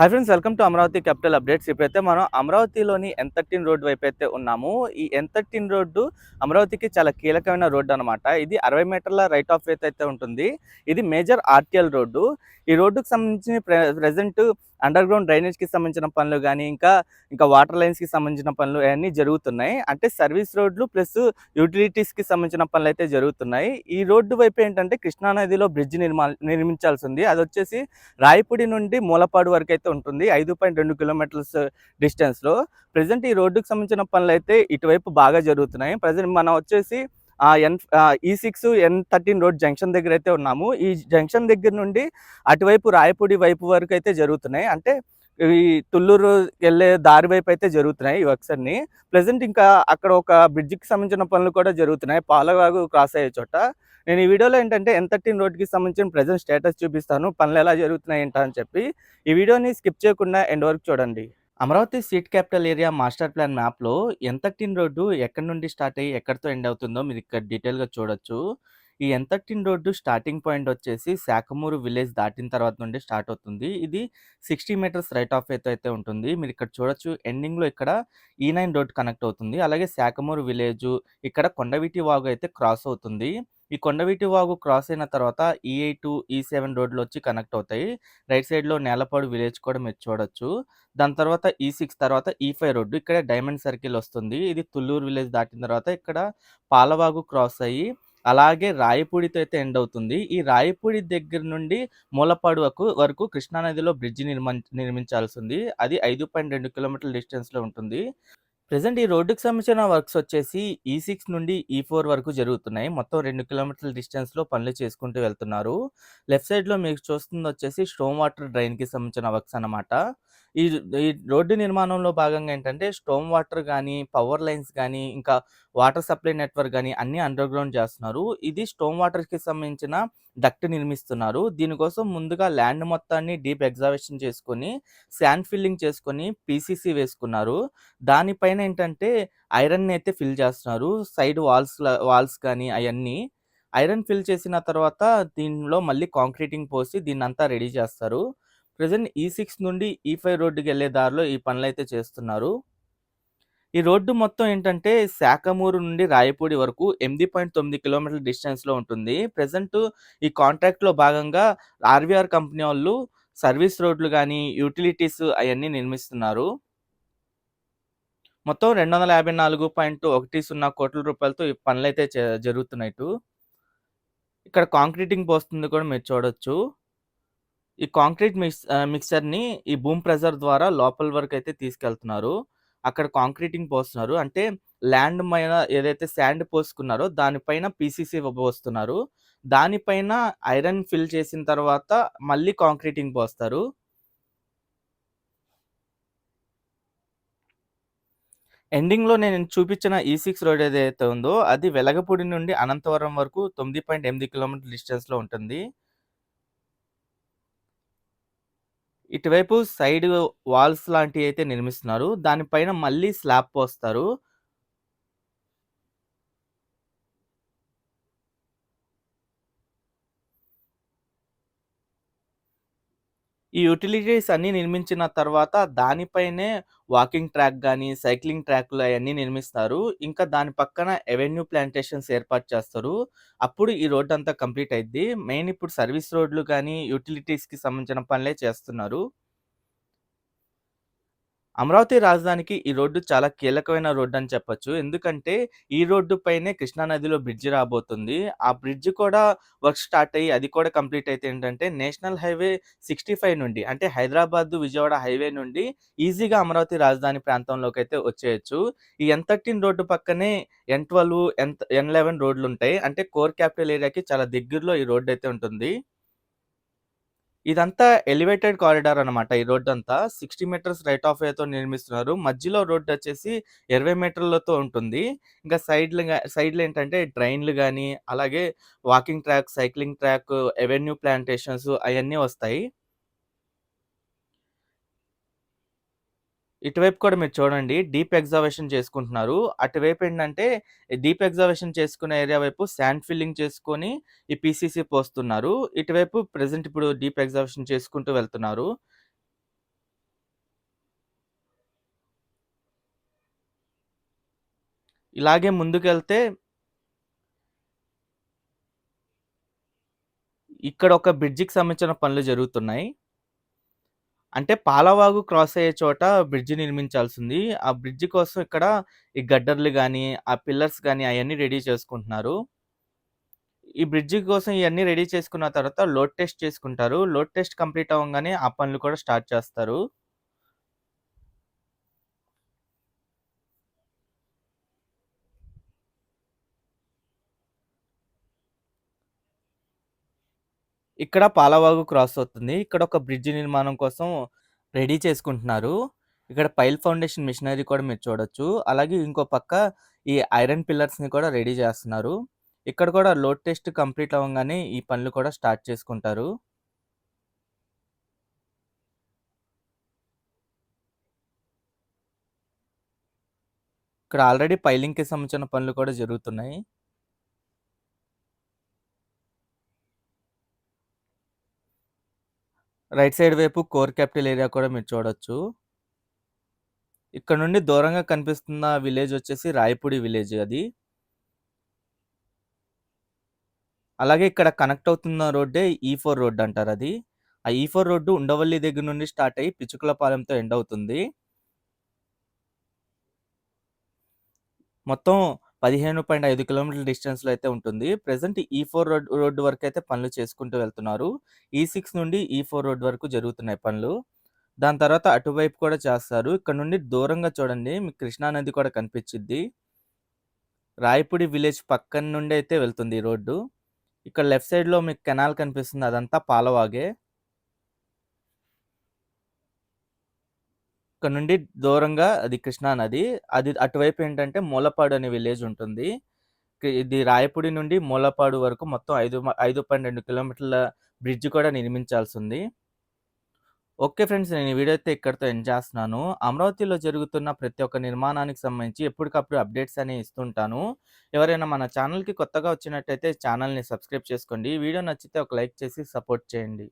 Hi friends welcome to Amaravati capital updates ఇప్పుడైతే మనం అమరావతిలోని ఎన్ థర్టీన్ రోడ్డు వైపు అయితే ఉన్నాము. ఈ ఎన్ థర్టీన్ రోడ్డు అమరావతికి చాలా కీలకమైన రోడ్డు అనమాట ఇది అరవై మీటర్ల రైట్ ఆఫ్ వేత్ అయితే ఉంటుంది. ఇది మేజర్ ఆర్టీఎల్ రోడ్డు. ఈ రోడ్డుకు సంబంధించి ప్రె ప్రజెంట్ అండర్ గ్రౌండ్ డ్రైనేజ్కి సంబంధించిన పనులు కానీ ఇంకా ఇంకా వాటర్ లైన్స్కి సంబంధించిన పనులు అవన్నీ జరుగుతున్నాయి. అంటే సర్వీస్ రోడ్లు ప్లస్ యూటిలిటీస్కి సంబంధించిన పనులు అయితే జరుగుతున్నాయి. ఈ రోడ్డు వైపు ఏంటంటే కృష్ణానదిలో బ్రిడ్జ్ నిర్మా నిర్మించాల్సి ఉంది అది వచ్చేసి రాయపూడి నుండి మూలపాడు వరకు అయితే ఉంటుంది. ఐదు పాయింట్ రెండు కిలోమీటర్స్ డిస్టెన్స్లో ప్రజెంట్ ఈ రోడ్డుకి సంబంధించిన పనులు అయితే ఇటువైపు బాగా జరుగుతున్నాయి. ప్రజెంట్ మనం వచ్చేసి N E six N thirteen road junction దగ్గర అయితే ఉన్నాము. ఈ జంక్షన్ దగ్గర నుండి అటువైపు రాయపూడి వైపు వరకు అయితే జరుగుతున్నాయి. అంటే ఈ తుళ్ళూరు వెళ్ళే దారి వైపు అయితే జరుగుతున్నాయి ఈ వర్క్స్ అన్ని. ప్రజెంట్ ఇంకా అక్కడ ఒక బ్రిడ్జికి సంబంధించిన పనులు కూడా జరుగుతున్నాయి. పాలవాగు క్రాస్ అయ్యే చోట. నేను ఈ వీడియోలో ఏంటంటే ఎన్ థర్టీన్ రోడ్కి సంబంధించిన ప్రజెంట్ స్టేటస్ చూపిస్తాను. పనులు ఎలా జరుగుతున్నాయి ఏంటా అని చెప్పి. ఈ వీడియోని స్కిప్ చేయకుండా ఎండ్ వరకు చూడండి. Amaravati seed capital area master plan మ్యాప్లో ఎంతటిన్ రోడ్డు ఎక్కడి నుండి స్టార్ట్ అయ్యి ఎక్కడితో ఎండ్ అవుతుందో మీరు ఇక్కడ డీటెయిల్గా చూడొచ్చు. ఈ ఎంతటిన్ రోడ్డు స్టార్టింగ్ పాయింట్ వచ్చేసి శాఖమూరు విలేజ్ దాటిన తర్వాత నుండి స్టార్ట్ అవుతుంది. ఇది సిక్స్టీ మీటర్స్ రైట్ ఆఫ్ అయితే అయితే ఉంటుంది. మీరు ఇక్కడ చూడొచ్చు ఎండింగ్లో ఇక్కడ ఈ నైన్ రోడ్ కనెక్ట్ అవుతుంది. అలాగే శాఖమూరు విలేజ్ ఇక్కడ కొండవీటి వాగు అయితే క్రాస్ అవుతుంది. ఈ కొండవీటి వాగు క్రాస్ అయిన తర్వాత ఈ ఎయిట్ ఈ సెవెన్ రోడ్లు వచ్చి కనెక్ట్ అవుతాయి. రైట్ సైడ్లో నేలపాడు విలేజ్ కూడా మీరు చూడొచ్చు. దాని తర్వాత e ఈ సిక్స్ తర్వాత e ఈ ఫైవ్ రోడ్డు ఇక్కడ డైమండ్ సర్కిల్ వస్తుంది. ఇది తుళ్ళూరు విలేజ్ దాటిన తర్వాత ఇక్కడ పాలవాగు క్రాస్ అయ్యి అలాగే రాయపూడితో అయితే ఎండ్ అవుతుంది. ఈ రాయపూడి దగ్గర నుండి మూలపాడు వరకు వరకు కృష్ణానదిలో బ్రిడ్జి నిర్మ నిర్మించాల్సి ఉంది. అది ఐదు పాయింట్ రెండు కిలోమీటర్ల డిస్టెన్స్లో ఉంటుంది. ప్రజెంట్ ఈ రోడ్డుకి సంబంధించిన వర్క్స్ వచ్చేసి ఈ సిక్స్ నుండి ఈ ఫోర్ వరకు జరుగుతున్నాయి. మొత్తం రెండు కిలోమీటర్ల డిస్టెన్స్లో పనులు చేసుకుంటూ వెళ్తున్నారు. లెఫ్ట్ సైడ్లో మీకు చూస్తుంది వచ్చేసి స్టోమ్ వాటర్ డ్రైన్కి సంబంధించిన వర్క్స్ అన్నమాట. ఈ ఈ రోడ్డు నిర్మాణంలో భాగంగా ఏంటంటే స్టోమ్ వాటర్ కానీ పవర్ లైన్స్ కానీ ఇంకా వాటర్ సప్లై నెట్వర్క్ కానీ అన్నీ అండర్ గ్రౌండ్ చేస్తున్నారు. ఇది స్టోమ్ వాటర్కి సంబంధించిన డక్ట్ నిర్మిస్తున్నారు. దీనికోసం ముందుగా ల్యాండ్ మొత్తాన్ని డీప్ ఎగ్జావేషన్ చేసుకొని శాండ్ ఫిల్లింగ్ చేసుకొని పీసీసీ వేసుకున్నారు. దానిపైన ఏంటంటే ఐరన్ అయితే ఫిల్ చేస్తున్నారు. సైడ్ వాల్స్ వాల్స్ కానీ అవన్నీ ఐరన్ ఫిల్ చేసిన తర్వాత దీనిలో మళ్ళీ కాంక్రీటింగ్ పోసి దీన్ని అంతా రెడీ చేస్తారు. ప్రజెంట్ ఈ సిక్స్ నుండి ఈ ఫైవ్ రోడ్డుకి వెళ్ళే దారిలో ఈ పనులు అయితే చేస్తున్నారు. ఈ రోడ్డు మొత్తం ఏంటంటే శాఖమూరు నుండి రాయపూడి వరకు ఎనిమిది పాయింట్ తొమ్మిది కిలోమీటర్ల డిస్టెన్స్లో ఉంటుంది. ప్రజెంట్ ఈ కాంట్రాక్ట్లో భాగంగా ఆర్వీఆర్ కంపెనీ వాళ్ళు సర్వీస్ రోడ్లు కానీ యూటిలిటీస్ అవన్నీ నిర్మిస్తున్నారు. మొత్తం రెండు వందల యాభై నాలుగు పాయింట్ ఒకటి సున్నా కోట్ల రూపాయలతో ఈ పనులు అయితే జరుగుతున్నాయి ఇక్కడ కాంక్రీటింగ్ పోస్తుంది కూడా మీరు చూడొచ్చు. ఈ కాంక్రీట్ మిక్స్ మిక్సర్ని ఈ బూమ్ ప్రెజర్ ద్వారా లోపల వరకు అయితే తీసుకెళ్తున్నారు. అక్కడ కాంక్రీటింగ్ పోస్తున్నారు. అంటే ల్యాండ్ పైన ఏదైతే శాండ్ పోసుకున్నారో దానిపైన పీసీసీ పోస్తున్నారు. దానిపైన ఐరన్ ఫిల్ చేసిన తర్వాత మళ్ళీ కాంక్రీటింగ్ పోస్తారు. ఎండింగ్లో నేను చూపించిన ఈ సిక్స్ రోడ్ ఏదైతే ఉందో అది వెలగపూడి నుండి అనంతవరం వరకు తొమ్మిది పాయింట్ ఎనిమిది కిలోమీటర్ డిస్టెన్స్లో ఉంటుంది. ఇటువైపు సైడ్ వాల్స్ లాంటివి అయితే నిర్మిస్తున్నారు. దానిపైన మళ్ళీ స్లాబ్ పోస్తారు. ఈ యూటిలిటీస్ అన్నీ నిర్మించిన తర్వాత దానిపైనే వాకింగ్ ట్రాక్ కానీ సైక్లింగ్ ట్రాక్లు అవన్నీ నిర్మిస్తారు. ఇంకా దాని పక్కన ఎవెన్యూ ప్లాంటేషన్స్ ఏర్పాటు చేస్తారు. అప్పుడు ఈ రోడ్ అంతా కంప్లీట్ అయింది మెయిన్ ఇప్పుడు సర్వీస్ రోడ్లు కానీ యూటిలిటీస్కి సంబంధించిన పనులే చేస్తున్నారు. అమరావతి రాజధానికి ఈ రోడ్డు చాలా కీలకమైన రోడ్డు అని చెప్పొచ్చు. ఎందుకంటే ఈ రోడ్డు పైనే కృష్ణానదిలో బ్రిడ్జ్ రాబోతుంది. ఆ బ్రిడ్జ్ కూడా వర్క్ స్టార్ట్ అయ్యి అది కూడా కంప్లీట్ అయితే ఏంటంటే నేషనల్ హైవే సిక్స్టీ ఫైవ్ నుండి అంటే హైదరాబాద్ విజయవాడ హైవే నుండి ఈజీగా అమరావతి రాజధాని ప్రాంతంలోకి అయితే వచ్చేయచ్చు. ఈ ఎన్ థర్టీన్ రోడ్డు పక్కనే ఎన్ ట్వెల్వ్ ఎన్ ఎన్ లెవెన్ రోడ్లు ఉంటాయి అంటే కోర్ క్యాపిటల్ ఏరియాకి చాలా దగ్గరలో ఈ రోడ్డు అయితే ఉంటుంది. ఇదంతా ఎలివేటెడ్ కారిడార్ అనమాట. ఈ రోడ్ అంతా సిక్స్టీ మీటర్స్ రైట్ ఆఫ్ వేతో నిర్మిస్తున్నారు. మధ్యలో రోడ్డొచ్చేసి 20 మీటర్లతో ఉంటుంది. ఇంకా సైడ్‌లుగా సైడ్‌లేంటంటే ట్రైన్లు కానీ అలాగే walking track, cycling track, avenue plantations అవన్నీ వస్తాయి. ఇటువైపు కూడా మీరు చూడండి డీప్ ఎగ్జావేషన్ చేసుకుంటున్నారు. అటువైపు ఏంటంటే డీప్ ఎగ్జావేషన్ చేసుకునే ఏరియా వైపు శాండ్ ఫిల్లింగ్ చేసుకొని ఈ పీసీసీ పోస్తున్నారు. ఇటువైపు ప్రెసెంట్ ఇప్పుడు డీప్ ఎగ్జావేషన్ చేసుకుంటూ వెళ్తున్నారు. ఇలాగే ముందుకెళ్తే ఇక్కడ ఒక బ్రిడ్జికి సంబంధించిన పనులు జరుగుతున్నాయి. అంటే పాలవాగు క్రాస్ అయ్యే చోట బ్రిడ్జ్ నిర్మించాల్సింది. ఆ బ్రిడ్జ్ కోసం ఇక్కడ ఈ గడ్డర్లు గాని, ఆ పిల్లర్స్ గాని అయన్నీ రెడీ చేసుకుంటున్నారు. ఈ బ్రిడ్జి కోసం ఇయన్నీ రెడీ చేసుకున్న తర్వాత లోడ్ టెస్ట్ చేసుకుంటారు. లోడ్ టెస్ట్ కంప్లీట్ అవ్వంగానే ఆ పనులు కూడా స్టార్ట్ చేస్తారు. ఇక్కడ పాలవాగు క్రాస్ అవుతుంది. ఇక్కడ ఒక బ్రిడ్జ్ నిర్మాణం కోసం రెడీ చేసుకుంటున్నారు. ఇక్కడ పైల్ ఫౌండేషన్ మిషనరీ కూడా మీరు చూడొచ్చు. అలాగే ఇంకో పక్క ఈ ఐరన్ పిల్లర్స్‌ని కూడా రెడీ చేస్తున్నారు. ఇక్కడ కూడా లోడ్ టెస్ట్ కంప్లీట్ అవ్వగానే ఈ పనులు కూడా స్టార్ట్ చేసుకుంటారు. ఇక్కడ ఆల్రెడీ పైలింగ్‌కి సంబంధించిన పనులు కూడా జరుగుతున్నాయి. రైట్ సైడ్ వైపు కోర్ క్యాపిటల్ ఏరియా కూడా మీరు చూడొచ్చు. ఇక్కడ నుండి దూరంగా కనిపిస్తున్న విలేజ్ వచ్చేసి రాయపూడి విలేజ్ అది. అలాగే ఇక్కడ కనెక్ట్ అవుతున్న రోడ్డే ఈ ఫోర్ రోడ్ అది ఆ ఈ ఫోర్ రోడ్డు ఉండవల్లి దగ్గర నుండి స్టార్ట్ అయ్యి పిచ్చుకలపాలెంతో ఎండ్ అవుతుంది. మొత్తం 15.5 కిలోమీటర్ల డిస్టెన్స్‌లో అయితే ఉంటుంది. ప్రెసెంట్ ఈ ఫోర్ రోడ్ రోడ్డు వరకు అయితే పనులు చేసుకుంటూ వెళ్తున్నారు. ఈ సిక్స్ నుండి ఈ ఫోర్ రోడ్ వరకు జరుగుతున్నాయి పనులు. దాని తర్వాత అటువైపు కూడా చేస్తారు. ఇక్కడ నుండి దూరంగా చూడండి మీకు కృష్ణా నది కూడా కనిపించింది రాయపూడి విలేజ్ పక్కన నుండి అయితే వెళ్తుంది ఈ రోడ్డు. ఇక్కడ లెఫ్ట్ సైడ్‌లో మీకు కెనాల్ కనిపిస్తుంది అదంతా పాలవాగే. ఇక్కడ నుండి దూరంగా అది కృష్ణా నది. అది అటువైపు ఏంటంటే మూలపాడు అనే విలేజ్ ఉంటుంది. ఇది రాయపూడి నుండి మూలపాడు వరకు మొత్తం ఐదు ఐదు పన్నెండు కిలోమీటర్ల బ్రిడ్జ్ కూడా నిర్మించాల్సి ఉంది ఓకే ఫ్రెండ్స్. నేను ఈ వీడియో అయితే ఇక్కడితో ఎండ్ చేస్తున్నాను. అమరావతిలో జరుగుతున్న ప్రతి ఒక్క నిర్మాణానికి సంబంధించి ఎప్పటికప్పుడు అప్డేట్స్ అనేవి ఇస్తుంటాను. ఎవరైనా మన ఛానల్‌కి కొత్తగా వచ్చినట్టయితే ఛానల్‌ని సబ్స్క్రైబ్ చేసుకోండి. వీడియో నచ్చితే ఒక లైక్ చేసి సపోర్ట్ చేయండి.